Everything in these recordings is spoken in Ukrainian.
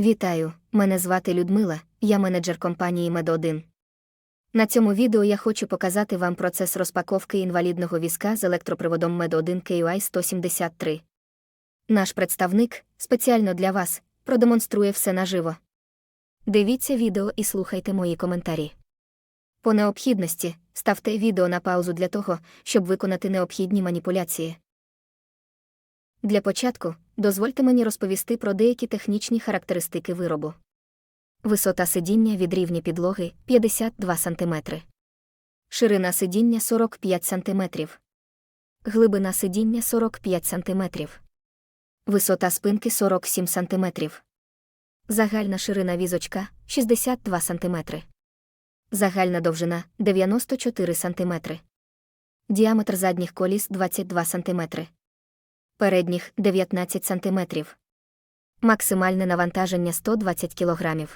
Вітаю, мене звати Людмила, я менеджер компанії Мед1. На цьому відео я хочу показати вам процес розпаковки інвалідного візка з електроприводом Med1 KUI 173. Наш представник, спеціально для вас, продемонструє все наживо. Дивіться відео і слухайте мої коментарі. По необхідності ставте відео на паузу для того, щоб виконати необхідні маніпуляції. Для початку дозвольте мені розповісти про деякі технічні характеристики виробу. Висота сидіння від рівня підлоги 52 см. Ширина сидіння 45 см. Глибина сидіння 45 см. Висота спинки 47 см. Загальна ширина візочка 62 см. Загальна довжина 94 см. Діаметр задніх коліс 22 см. Передніх 19 см. Максимальне навантаження 120 кг.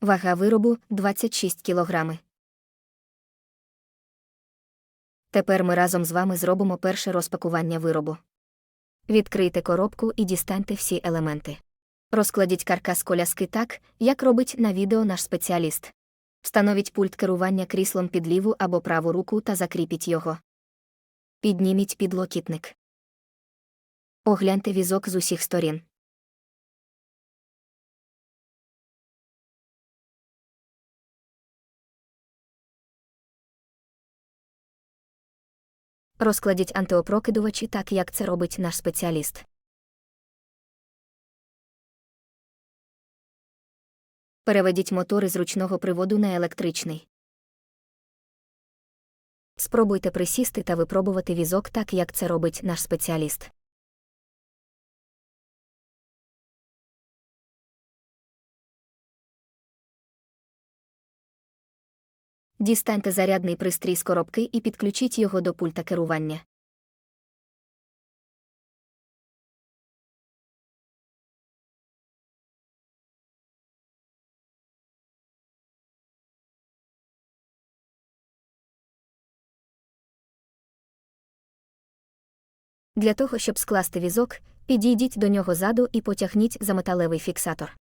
Вага виробу 26 кг. Тепер ми разом з вами зробимо перше розпакування виробу. Відкрийте коробку і дістаньте всі елементи. Розкладіть каркас коляски так, як робить на відео наш спеціаліст. Встановіть пульт керування кріслом під ліву або праву руку та закріпіть його. Підніміть підлокітник. Огляньте візок з усіх сторін. Розкладіть антиопрокидувачі так, як це робить наш спеціаліст. Переведіть мотори з ручного приводу на електричний. Спробуйте присісти та випробувати візок так, як це робить наш спеціаліст. Дістаньте зарядний пристрій з коробки і підключіть його до пульта керування. Для того, щоб скласти візок, підійдіть до нього ззаду і потягніть за металевий фіксатор.